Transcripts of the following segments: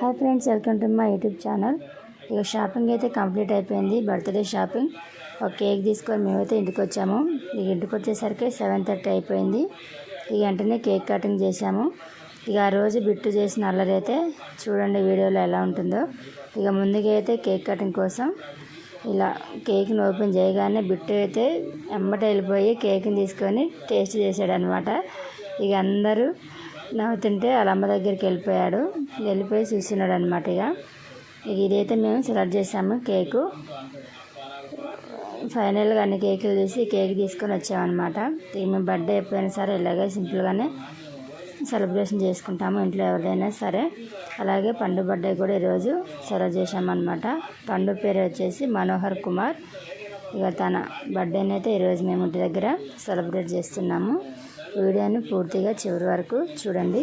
Hi friends welcome to my YouTube channel ఇక shopping అయితే complete అయిపోయింది. బర్త్డే షాపింగ్ ఒక కేక్ తీసుకొని మేమైతే ఇంటికి వచ్చాము. ఇక ఇంటికి వచ్చేసరికి సెవెన్ థర్టీ అయిపోయింది. ఇక వెంటనే కేక్ కటింగ్ చేసాము ఇక ఆ రోజు బిట్టు చేసిన అల్లరి అయితే చూడండి వీడియోలో ఎలా ఉంటుందో. ఇక ముందుగా అయితే కేక్ కటింగ్ కోసం ఇలా కేక్ని ఓపెన్ చేయగానే బిట్టు అయితే ఎంబట వెళ్ళిపోయి కేక్ని తీసుకొని టేస్ట్ చేసాడనమాట అనమాట ఇక అందరూ నవ్వుతుంటే వాళ్ళ అమ్మ దగ్గరికి వెళ్ళిపోయాడు. వెళ్ళిపోయి చూస్తున్నాడు అనమాట ఇక ఇదైతే మేము సెలెక్ట్ చేసాము కేకు. ఫైనల్గా అన్ని కేకులు తీసి కేక్ తీసుకొని వచ్చామన్నమాట. ఇక మేము బర్త్డే ఎప్పుడైనా సరే ఇలాగే సింపుల్గానే సెలబ్రేషన్ చేసుకుంటాము ఇంట్లో ఎవరిదైనా సరే. అలాగే పండు బర్త్డే కూడా ఈరోజు సెలెక్ట్ చేసామన్నమాట పండు పేరు వచ్చేసి మనోహర్ కుమార్. ఇక తన బర్త్డేని అయితే ఈరోజు మేము ఇంటి దగ్గర సెలబ్రేట్ చేస్తున్నాము. వీడియోని పూర్తిగా చివరి వరకు చూడండి.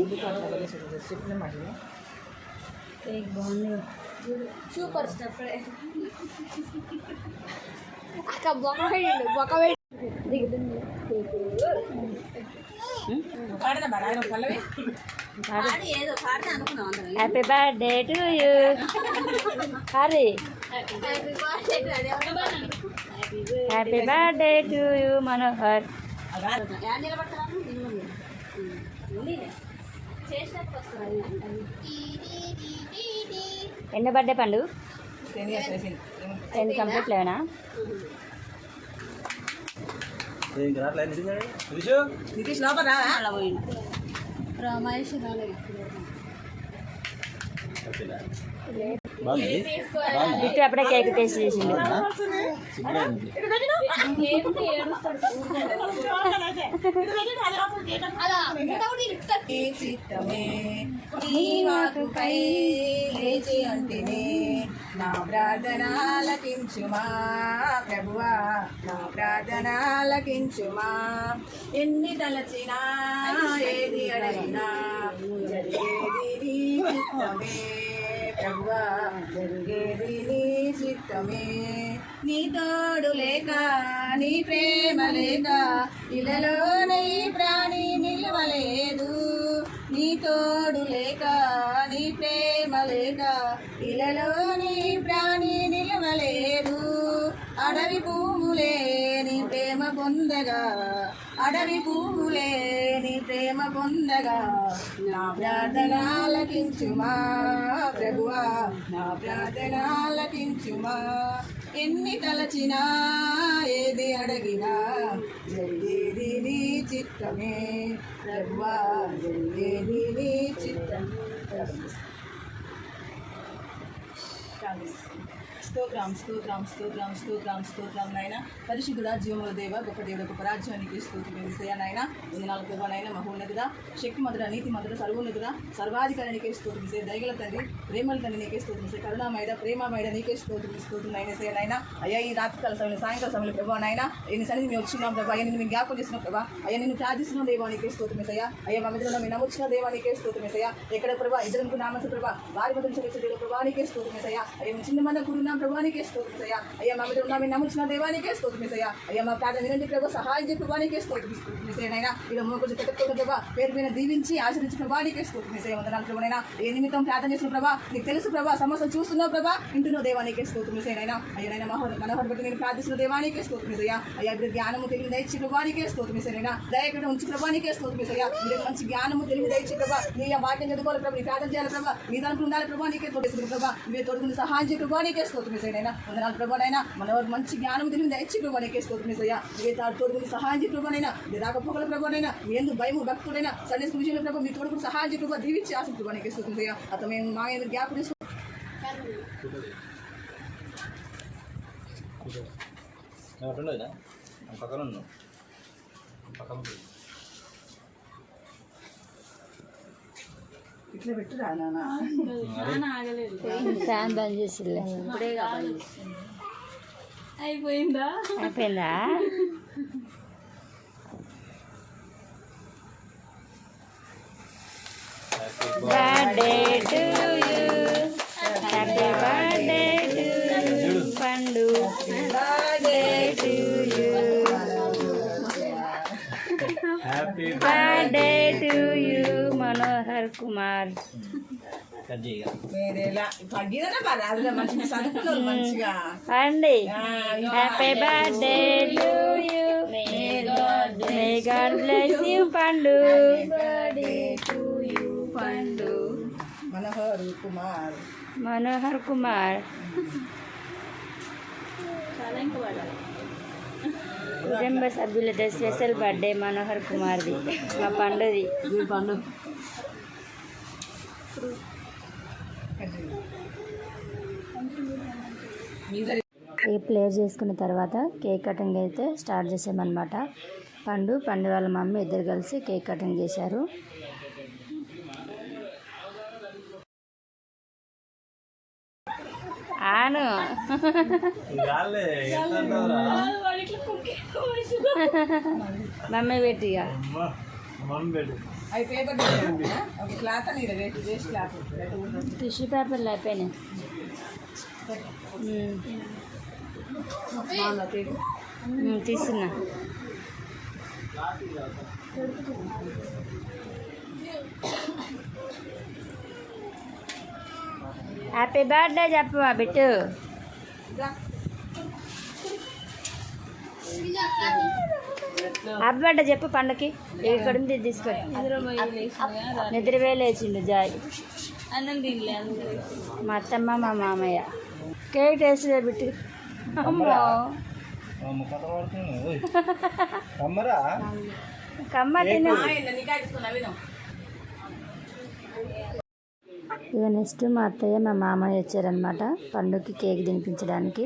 Super happy birthday to you Hari happy birthday to you Manohar ఎన్న బర్త్డే పండు? Ten complete లేవనా? రమేష్ రాలేదు బిట్టు అప్పుడే కేక్ టేస్ట్ అంటినే. నా ప్రార్థనాలకించుమా ప్రభువా. నా ప్రార్థనాలకించుమా ఎన్ని తలచినా ఏది అడిగినా జరిగేది నీ చిత్తమే ప్రభువా జరిగేది నీ చిత్తమే. నీ తోడు లేక నీ ప్రేమ లేక ఇలాలోనే నీ ప్రాణి నిలవలేదు. నీ తోడు లేక నీ ప్రేమ లేక ఇలాలోని ప్రాణి నిలవలేదు. అడవి భూములే నీ ప్రేమ పొందగా అడవి పువ్వులే నీ ప్రేమ పొందగా నా ప్రార్థనాలకించుమా ప్రభువా నా ప్రార్థనాలకించుమా. ఎన్ని తలచినా ఏది అడగినా జరిగేది నీ చిత్తమే ప్రభువా జరిగేది నీ చిత్తమే. స్తోత్రం స్తోత్రం స్తోత్రం స్తోత్రం స్తోత్రం నాయన. పరిశుద్ధుడ జీవముల దేవ గొప్ప దేవుడు గొప్ప రాజ్యానికి స్తోత్రం విషయ నాయన. వందనాలు దేవనైనా మహోన్నతుడ శక్తి మధుర నీతి మధుర సర్వోన్నతుడ సర్వాధికారానికే స్తోత్రం సే దయగల తండ్రి ప్రేమల తండ్రి నీకే స్తోత్రం సే కరుణామైడ ప్రేమమైడ నీకే స్తోత్రం స్తోత్రం అయిన సే నాయన. అయ్యా ఈ రాత్రికాల సమయంలో సాయంకాల సమయంలో ప్రభావ నాయన ఈ సన్నిధి మేము వచ్చినాం ప్రభా అయ్యా నిన్ను జ్ఞాపకం చేసిన ప్రభా. అయ్యా నేను ప్రార్థిస్తున్నాం దేవానికి స్తోత్రం అయ్యా అయ్యా మా మీద మేము నమ్ముచ్చిన దేవానికే స్తోత్రం అయ్యా ఎక్కడ ప్రభా ఇద్దరు నామస ప్రభా వారి మధ్య చేసే ప్రభానికే స్తోత్రం అయ్యా అయ్యా మేము చిన్న మంది కూడున్నాం ప్రభానికే స్తోత్రం అయ్యా అయ్యా మా మీద ఉన్న మేము నమ్ముచిన దేవానికే స్తోత్రం అయ్యా అయ్యా మా ప్రార్థన వినండి ప్రభు సహాయం చేసి ప్రభానికే స్తోత్రం ఇలా మూడు కొంచెం పెట్టుకున్న ప్రభా పేరు మీద దీవించి ఆచరించిన ప్రభానికే స్తోత్రం అయ్యా వందనాలు ప్రభునైనా ఏ నిమిత్తం ప్రార్థన చేసిన ప్రభా నీకు తెలుసు ప్రభా సమస్య చూస్తున్నావు ప్రభా ఇంటున్న దేవానికే స్తోత్రం అయినా అయ్యా మహోదర మనోహర్ బట్టి నేను ప్రార్థిస్తున్న దేవానికే స్తోత్రం అయ్యా అయ్యా ఇప్పుడు జ్ఞానము తెలివి దయచి ప్రభానికే స్తోత్రం అయినా దయకడ ఉంచి ప్రభానికే స్తోత్రం అయ్యా మీరు మంచి జ్ఞానము తెలివి దయచి ప్రభా నీ వాక్యం చదువుకోవాలి ప్రభు నీ ప్రార్థన చేయాలి ప్రభా నీ దాంట్లో ఉండాలి ప్రభా నీకే తోడేసిన ప్రభా మీరు తోడుకుని సహాయం చేయ ప్రభా నీకే స్తోత్రం అయినా వందనాలు మన ఎవరు మంచి జ్ఞానం తెలివి దయచి ప్రభా నీకే స్తోత్రం అయ్యా తోడు గురించి సహాయం చేయ ప్రభానైనా మీ రాకపోకల ప్రభానైనా మీ భయము భక్తుడైనా సందేశ విషయంలో ప్రభా మీ తోడు కూడా సహాయం చేయ ప్రభా దీవించి ఆశ ప్రభా నీకే స్తోత్రం అతను మేము మా ఎందుకు జ్ఞాపకం చేసుకో పక్కన ఉన్నాం పక్కన ఇట్లా నాన్న. ఫ్యాన్ బంద్ చేసిలే అయిపోయిందా? అయిపోయిందా? Birthday to you happy birthday తగ్గిదనే మరి అది మంచిగా చదువుకున్నారు మంచిగా అండి ఆ, happy birthday to you may God bless you Pandu Pandu Manohar Kumar Manohar Kumar కుటుంబ సభ్యులతో స్పెషల్ బర్త్డే మనోహర్ కుమార్ది మా పండుది పండు ఈ ప్లేర్ చేసుకున్న తర్వాత కేక్ కటింగ్ అయితే స్టార్ట్ చేసామన్నమాట. పండు పండు వాళ్ళ మమ్మీ ఇద్దరు కలిసి కేక్ కటింగ్ చేశారు. అంటావురా? మమ్మీ పెట్టు టిష్యూ పేపర్లు అయిపోయినాయి. ఉమ్, ఉమ్, తీస్తున్నా. హ్యాపీ బర్త్డే చెప్పు మా బిట్టు. హ్యాపీ బర్త్డే చెప్పు పండుకి. ఇక్కడ ఉంది తీసుకో. నిద్రవే లేచిండు జాయ్. మా అత్తమ్మ మా మామయ్య. Cake taste Bittu. అమ్మో. కమ్మ తిను. ఇక నెక్స్ట్ మా అత్తయ్య మా మామయ్య వచ్చారనమాట పండుగకి కేక్ తినిపించడానికి.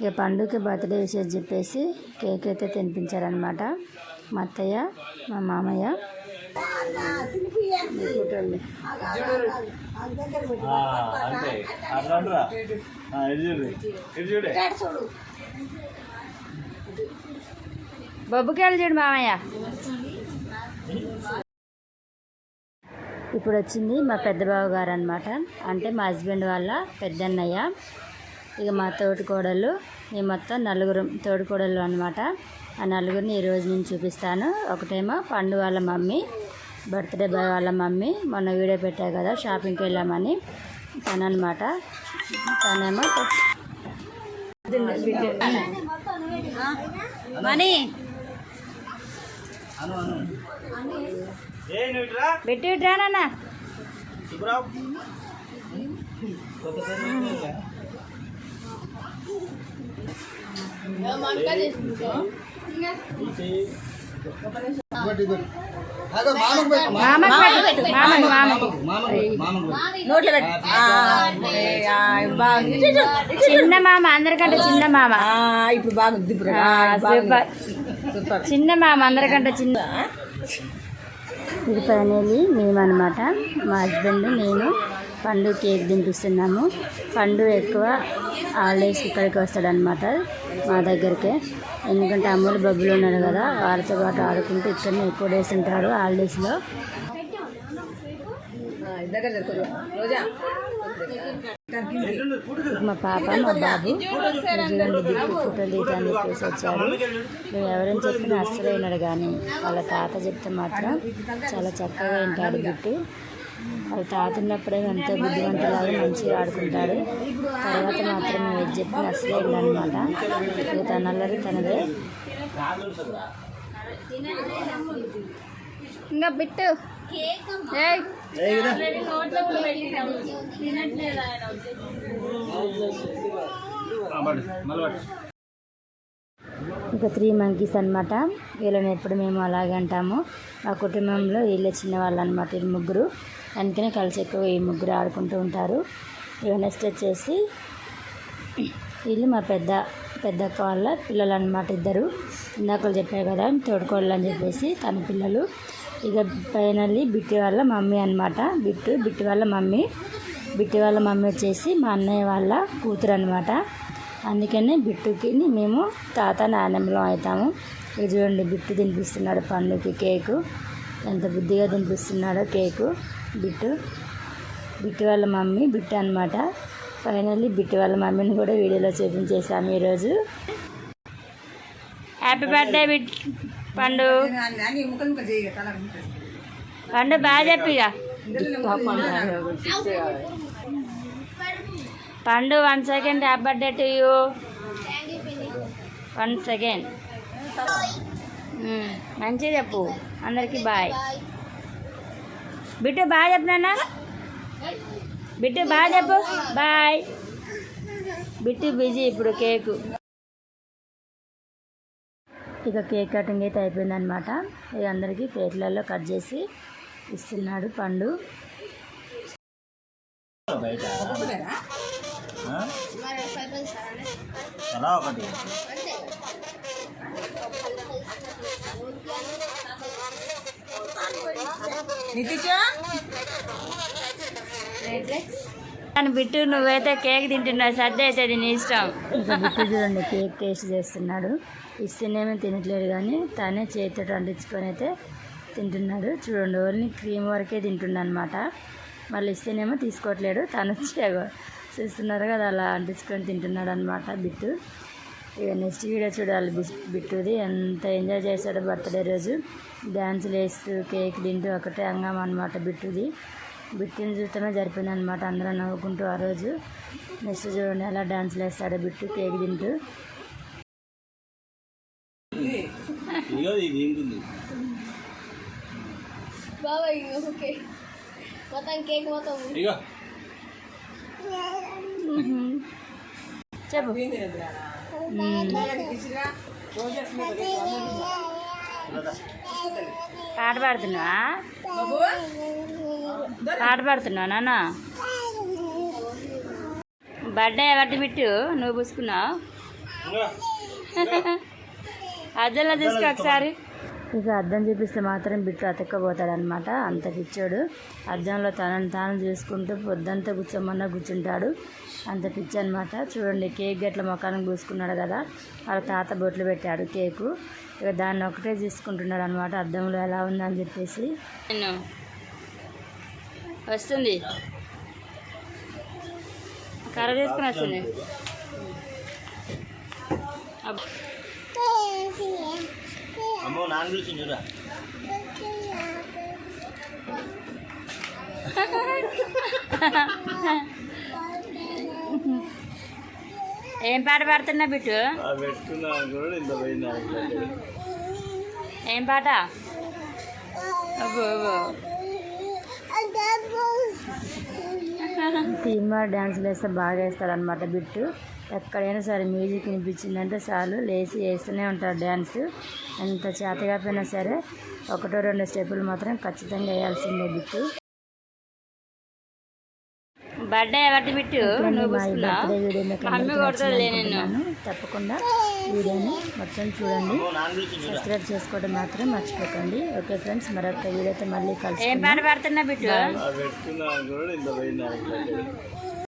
ఇక పండుగకి బర్త్డే విషయం చెప్పేసి కేక్ అయితే తినిపించారనమాట మా అత్తయ్య మా మామయ్య. ఈ చూడు మామయ్య. ఇప్పుడు వచ్చింది మా పెద్ద బావ గారు అనమాట అంటే మా హస్బెండ్ వాళ్ళ పెద్దన్నయ్య. ఇక మా తోటి కోడలు ఈ మొత్తం నలుగురు తోటి కోడలు అనమాట ఆ నలుగురిని ఈ రోజు నేను చూపిస్తాను. ఒకటేమో పండు వాళ్ళ మమ్మీ బర్త్డే బాయ్ వాళ్ళ మమ్మీ. మొన్న వీడియో పెట్టా కదా షాపింగ్కి వెళ్ళామని. తననమాట తనేమో మనీ. పెట్టి చిన్న మామ అందరికంటే చిన్న మామ. ఆ, ఇప్పుడు బాగుంది సూపర్. చిన్న మామ అందరికంటే చిన్న ఇది ఫైనల్లీ మేమన్నమాట. మా హస్బెండ్ నేను పండు కేక్ తినిపిస్తున్నాము. పండు ఎక్కువ హాలిడేస్ ఇక్కడికి వస్తాడనమాట మా దగ్గరికే. ఎందుకంటే అమ్ములు బబ్బులు ఉన్నాడు కదా వాళ్ళతో పాటు ఆడుకుంటూ ఇక్కడనే ఎక్కువ డేస్ ఉంటాడు హాలిడేస్లో దగ్గర రోజా? మా పాప మా బాబు దిక్కు ఫోటోలు తీయడానికి చూసి వచ్చారు. వచ్చాడు మేము ఎవరైనా చెప్పినా అస్సలు కానీ వాళ్ళ తాత చెప్తే మాత్రం చాలా చక్కగా వింటాడు బిట్టు. వాళ్ళ తాత ఉన్నప్పుడే ఎంతో బుద్ధిమంతులాగా మంచిగా ఆడుకుంటాడు. తర్వాత మాత్రం మేము ఏది చెప్పిన అసలే విన్నానమాట ఇక తనల్లరి తనదే. ఇంకా బిట్టు. ఒక త్రీ మంకీస్ అనమాట వీళ్ళని ఎప్పుడు మేము అలాగే అంటాము. మా కుటుంబంలో వీళ్ళే చిన్నవాళ్ళు అనమాట వీళ్ళు ముగ్గురు. అందుకనే కలిసి ఎక్కువ ఈ ముగ్గురు ఆడుకుంటూ ఉంటారు. నెక్స్ట్ వచ్చేసి వీళ్ళు మా పెద్ద పెద్దక్క వాళ్ళ పిల్లలు అనమాట ఇద్దరు. ఇందాకలు చెప్పారు కదా తోడుకోళ్ళు అని చెప్పేసి తన పిల్లలు. ఇక ఫైనల్లీ బిట్టి వాళ్ళ మమ్మీ అనమాట బిట్టు బిట్టి వాళ్ళ మమ్మీ. బిట్టి వాళ్ళ మమ్మీ వచ్చేసి మా అన్నయ్య వాళ్ళ కూతురు అనమాట అందుకనే బిట్టుకి మేము తాత నాన్నమ్మలో అవుతాము. ఇది చూడండి బిట్టు తినిపిస్తున్నాడు పండుకి కేకు. ఎంత బుద్ధిగా తినిపిస్తున్నాడో కేకు. బిట్టు బిట్టు వాళ్ళ మమ్మీ బిట్టు అనమాట ఫైనల్లీ బిట్టు వాళ్ళ మమ్మీని కూడా వీడియోలో చూపించేసాము ఈరోజు. Happy birthday Bittu. పండు. పండు బాగా చెప్పిగా Pandu one second happy birthday to you. One second. మంచిగా చెప్పు. అందరికి బాయ్. బిడ్డ బాగా చెప్పినా బిడ్డ బాగా చెప్పు. బాయ్. బిట్టు బిజీ ఇప్పుడు కేకు. ఇక కేక్ కటింగ్ అయితే అయిపోయిందనమాట ఇక అందరికీ ప్లేట్లలో కట్ చేసి ఇస్తున్నాడు పండు. ఒకటి నితీషా కానీ బిట్టు నువ్వైతే కేక్ తింటున్నావు సర్ది అవుతుంది నీ ఇష్టం. ఇంకా బిట్టు చూడండి కేక్ టేస్ట్ చేస్తున్నాడు. ఇస్తేనేమో తినట్లేదు కానీ తానే చేతితో అంటించుకొని అయితే తింటున్నాడు. చూడండి ఓన్లీ క్రీమ్ వరకే తింటున్నా అనమాట మళ్ళీ ఇస్తేనేమో తీసుకోవట్లేడు. తను వచ్చాగో చూస్తున్నారు కదా అలా అంటించుకొని తింటున్నాడు అనమాట బిట్టు. ఇక నెక్స్ట్ వీడియో చూడాలి బిట్టుది. ఎంత ఎంజాయ్ చేశాడో బర్త్డే రోజు. డ్యాన్సులు వేస్తూ కేక్ తింటూ ఒకటే అంగం అనమాట బిట్టుది. బిట్టుని చూస్తూనే జరిపింది అనమాట అందరం నవ్వుకుంటూ ఆ రోజు నెక్స్ట్ చూడండి ఎలా డ్యాన్సులు వేస్తాడో బిట్టు కేక్ తింటూ. బాబాయ్ ఓకే. మొత్తం కేక్ మొత్తం. ఇగో చెప్పు. పాట పాడుతున్నావా? పాట పాడుతున్నావా నాన్న? బర్త్డే ఎవరి బిట్టు నువ్వు పూసుకున్నావు. అద్దంలో చూసుకో ఒకసారి. ఇక అద్దం చూపిస్తే మాత్రం బిట్టు అతక్కపోతాడు అనమాట అంత పిచ్చోడు. అద్దంలో తనని తాను చూసుకుంటూ పొద్దంతా కూర్చోమన్నా కూర్చుంటాడు. అంత పిచ్చి అనమాట చూడండి కేక్ గట్ల మొఖానికి పూసుకున్నాడు కదా. వాళ్ళ తాత బొట్లు పెట్టాడు కేకు. ఇక దాన్ని ఒకటే తీసుకుంటున్నాడు అనమాట అద్దంలో ఎలా ఉందని చెప్పేసి. వస్తుంది. కర్ర తీసుకుని వస్తుంది. అమ్మో నాన్న చూసి చూడ. ఏం పాట పాడుతున్నా బిట్టు? ఏం పాట? డ్యాన్స్లు వేస్తే బాగా వేస్తాడు అనమాట బిట్టు. ఎక్కడైనా సరే మ్యూజిక్ వినిపించిందంటే చాలు లేచి వేస్తూనే ఉంటాడు డ్యాన్స్. ఎంత చేతగాపోయినా సరే ఒకటో రెండు స్టెప్పులు మాత్రం ఖచ్చితంగా వేయాల్సిందే బిట్టు. బర్త్డే ఎవరి బిట్టు. తప్పకుండా వీడియోని మొత్తం చూడండి. సబ్స్క్రైబ్ చేసుకోవడం మాత్రం మర్చిపోకండి. ఓకే ఫ్రెండ్స్ మరొక వీడియోతో మళ్ళీ ఏం కలుసుకుందాం. పాట పాడుతున్నా బిట్టు?